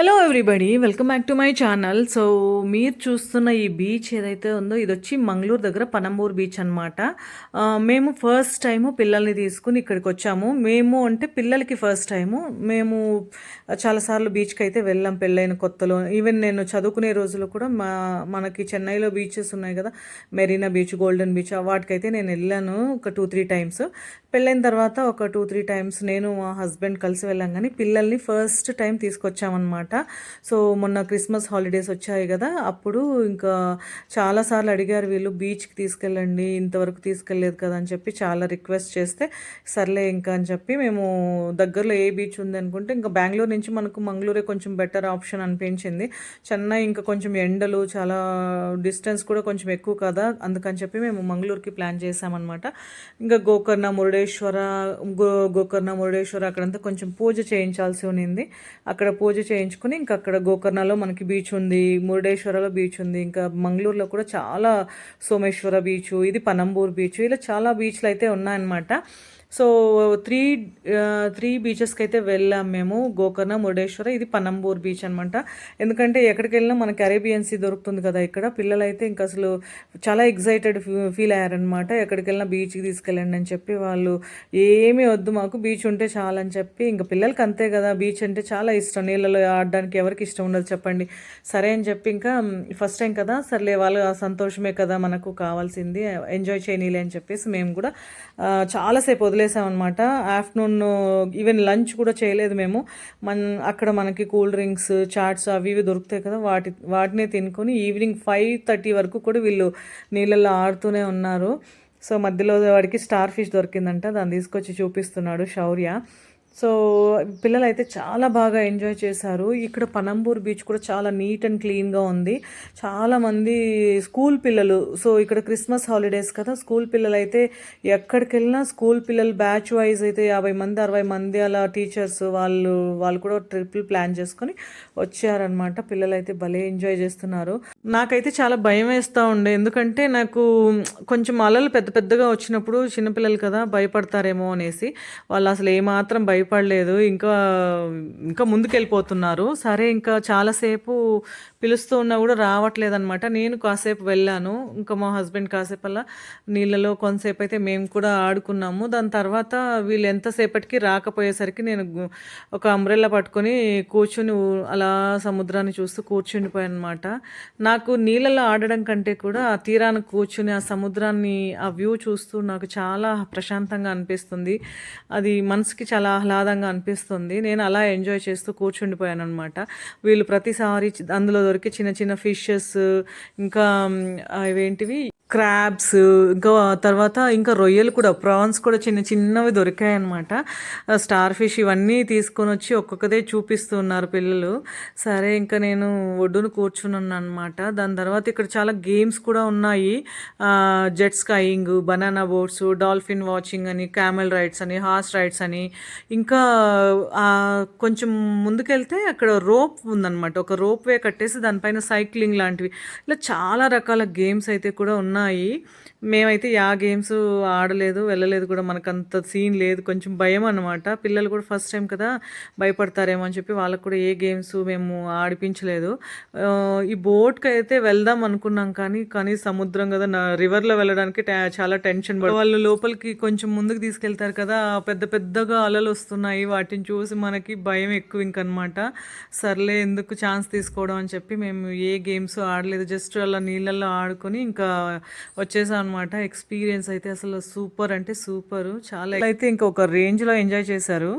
Hello everybody welcome back to my channel so మీరు చూస్తున్న ఈ బీచ్ ఏదైతే ఉందో ఇది వచ్చి మంగళూరు దగ్గర పనంబూర్ బీచ్ అనమాట మేము ఫస్ట్ టైము పిల్లల్ని తీసుకుని ఇక్కడికి వచ్చాము. మేము అంటే పిల్లలకి ఫస్ట్ టైము మేము చాలాసార్లు బీచ్కి అయితే వెళ్ళాం పెళ్ళైన కొత్తలో. ఈవెన్ నేను చదువుకునే రోజుల్లో కూడా మా మనకి చెన్నైలో బీచెస్ ఉన్నాయి కదా. మెరీనా బీచ్ గోల్డెన్ బీచ్ వాటికైతే నేను వెళ్ళాను ఒక టూ త్రీ టైమ్స్ పెళ్ళైన తర్వాత ఒక టూ త్రీ టైమ్స్ నేను మా హస్బెండ్ కలిసి వెళ్ళాం. కానీ పిల్లల్ని ఫస్ట్ టైం తీసుకొచ్చామన్నమాట. సో మొన్న క్రిస్మస్ హాలిడేస్ వచ్చాయి కదా అప్పుడు ఇంకా చాలాసార్లు అడిగారు వీళ్ళు బీచ్కి తీసుకెళ్ళండి ఇంతవరకు తీసుకెళ్ళలేదు కదా అని చెప్పి చాలా రిక్వెస్ట్ చేస్తే సర్లే ఇంకా అని చెప్పి మేము దగ్గరలో ఏ బీచ్ ఉంది అనుకుంటే ఇంకా బెంగళూరు నుంచి మనకు మంగళూరే కొంచెం బెటర్ ఆప్షన్ అనిపించింది. చెన్నై ఇంకా కొంచెం ఎండలు చాలా డిస్టెన్స్ కూడా కొంచెం ఎక్కువ కదా అందుకని చెప్పి మేము మంగళూరుకి ప్లాన్ చేసామన్నమాట ఇంకా గోకర్ణ మురుడేశ్వర గో గోకర్ణ మురుడేశ్వర అక్కడంతా కొంచెం పూజ చేయించాల్సి ఉన్నింది అక్కడ పూజ చేయించ చేయించుకుని ఇంకా అక్కడ గోకర్ణలో మనకి బీచ్ ఉంది మురుడేశ్వరలో బీచ్ ఉంది ఇంకా మంగళూరులో కూడా చాలా సోమేశ్వర బీచ్ ఇది పనంబూర్ బీచ్ ఇలా చాలా బీచ్లు అయితే ఉన్నాయన్నమాట. సో త్రీ త్రీ బీచెస్కి అయితే వెళ్ళాం మేము. గోకర్ణ మురుడేశ్వర ఇది పనంబూర్ బీచ్ అనమాట ఎందుకంటే ఎక్కడికి వెళ్ళినా మనకి అరేబియన్ సీ దొరుకుతుంది కదా ఇక్కడ. పిల్లలైతే ఇంకా అసలు చాలా ఎగ్జైటెడ్ ఫీల్ అయ్యారనమాట ఎక్కడికి వెళ్ళినా బీచ్కి తీసుకెళ్ళండి అని చెప్పి వాళ్ళు ఏమీ వద్దు మాకు బీచ్ ఉంటే చాలని చెప్పి ఇంకా పిల్లలకి అంతే కదా బీచ్ అంటే చాలా ఇష్టం. నీళ్ళలో ఆడడానికి ఎవరికి ఇష్టం ఉండదు చెప్పండి. సరే అని చెప్పి ఇంకా ఫస్ట్ టైం కదా సర్లే వాళ్ళు సంతోషమే కదా మనకు కావాల్సింది ఎంజాయ్ చేయనీలే అని చెప్పేసి మేము కూడా చాలాసేపు వదిలే వదిలేసామన్నమాట. ఆఫ్టర్నూన్ ఈవెన్ లంచ్ కూడా చేయలేదు మేము. మన అక్కడ మనకి కూల్ డ్రింక్స్ చాట్స్ అవి ఇవి దొరుకుతాయి కదా వాటి వాటినే తినుకొని ఈవినింగ్ ఫైవ్ థర్టీ వరకు కూడా వీళ్ళు నీళ్ళల్లో ఆడుతూనే ఉన్నారు. సో మధ్యలో వాడికి స్టార్ ఫిష్ దొరికిందంట దాన్ని తీసుకొచ్చి చూపిస్తున్నాడు శౌర్య. సో పిల్లలు అయితే చాలా బాగా ఎంజాయ్ చేశారు. ఇక్కడ పనంబూర్ బీచ్ కూడా చాలా నీట్ అండ్ క్లీన్గా ఉంది. చాలామంది స్కూల్ పిల్లలు సో ఇక్కడ క్రిస్మస్ హాలిడేస్ కదా స్కూల్ పిల్లలు అయితే ఎక్కడికి వెళ్ళినా స్కూల్ పిల్లలు బ్యాచ్ వైజ్ అయితే యాభై మంది అరవై మంది అలా టీచర్స్ వాళ్ళు వాళ్ళు కూడా ట్రిప్లు ప్లాన్ చేసుకొని వచ్చారనమాట పిల్లలు అయితే భలే ఎంజాయ్ చేస్తున్నారు. నాకైతే చాలా భయం వేస్తూ ఉండే. ఎందుకంటే నాకు కొంచెం అలలు పెద్ద పెద్దగా వచ్చినప్పుడు చిన్నపిల్లలు కదా భయపడతారేమో అనేసి వాళ్ళు అసలు ఏమాత్రం భయపడలేదు. ఇంకా ఇంకా ముందుకెళ్ళిపోతున్నారు. సరే ఇంకా చాలాసేపు పిలుస్తూ ఉన్నా కూడా రావట్లేదు అనమాట నేను కాసేపు వెళ్ళాను. ఇంకా మా హస్బెండ్ కాసేపు అలా నీళ్ళలో కొంతసేపు అయితే మేము కూడా ఆడుకున్నాము. దాని తర్వాత వీళ్ళు ఎంతసేపటికి రాకపోయేసరికి నేను ఒక అంబ్రెల్లా పట్టుకొని కూర్చుని అలా సముద్రాన్ని చూస్తూ కూర్చుండిపోయాను అనమాట నాకు నీళ్ళలో ఆడడం కంటే కూడా ఆ తీరాన్ని కూర్చుని ఆ సముద్రాన్ని ఆ వ్యూ చూస్తూ నాకు చాలా ప్రశాంతంగా అనిపిస్తుంది. అది మనసుకి చాలా ఆహ్లాదంగా అనిపిస్తుంది. నేను అలా ఎంజాయ్ చేస్తూ కూర్చుండిపోయాను అనమాట వీళ్ళు ప్రతిసారి అందులో దొరికే చిన్న చిన్న ఫిషెస్ ఇంకా అవేంటివి? క్రాబ్స్ ఇంకా తర్వాత ఇంకా రొయ్యలు కూడా ప్రాన్స్ కూడా చిన్న చిన్నవి దొరికాయి అనమాట స్టార్ ఫిష్ ఇవన్నీ తీసుకొని వచ్చి ఒక్కొక్కదే చూపిస్తున్నారు పిల్లలు. సరే ఇంకా నేను ఒడ్డును కూర్చున్నాను అనమాట దాని తర్వాత ఇక్కడ చాలా గేమ్స్ కూడా ఉన్నాయి. Jet skiing banana boats dolphin watching అని క్యామెల్ రైడ్స్ అని హార్స్ రైడ్స్ అని. ఇంకా కొంచెం ముందుకెళ్తే అక్కడ రోప్ ఉందన్నమాట. ఒక రోప్ వే కట్టేసి దానిపైన సైక్లింగ్ లాంటివి. ఇలా చాలా రకాల గేమ్స్ అయితే కూడా ఉన్నాయి. ఉన్నాయి మేమైతే యా గేమ్స్ ఆడలేదు వెళ్ళలేదు కూడా. మనకు అంత సీన్ లేదు. కొంచెం భయం అనమాట పిల్లలు కూడా ఫస్ట్ టైం కదా భయపడతారేమో అని చెప్పి వాళ్ళకు కూడా ఏ గేమ్స్ మేము ఆడిపించలేదు. ఈ బోట్కి అయితే వెళ్దాం అనుకున్నాం కానీ కానీ సముద్రం కదా నా రివర్లో వెళ్ళడానికి చాలా టెన్షన్ పడు. వాళ్ళు లోపలికి కొంచెం ముందుకు తీసుకెళ్తారు కదా పెద్ద పెద్దగా అలలు వస్తున్నాయి. వాటిని చూసి మనకి భయం ఎక్కువ ఇంకనమాట. సర్లే ఎందుకు ఛాన్స్ తీసుకోవడం అని చెప్పి మేము ఏ గేమ్స్ ఆడలేదు. జస్ట్ అలా నీళ్ళల్లో ఆడుకొని ఇంకా వచ్చేసాం అనమాట ఎక్స్పీరియన్స్ అయితే అసలు సూపర్ అంటే సూపర్. చాలా అయితే ఇంకా ఒక రేంజ్లో ఎంజాయ్ చేశారు.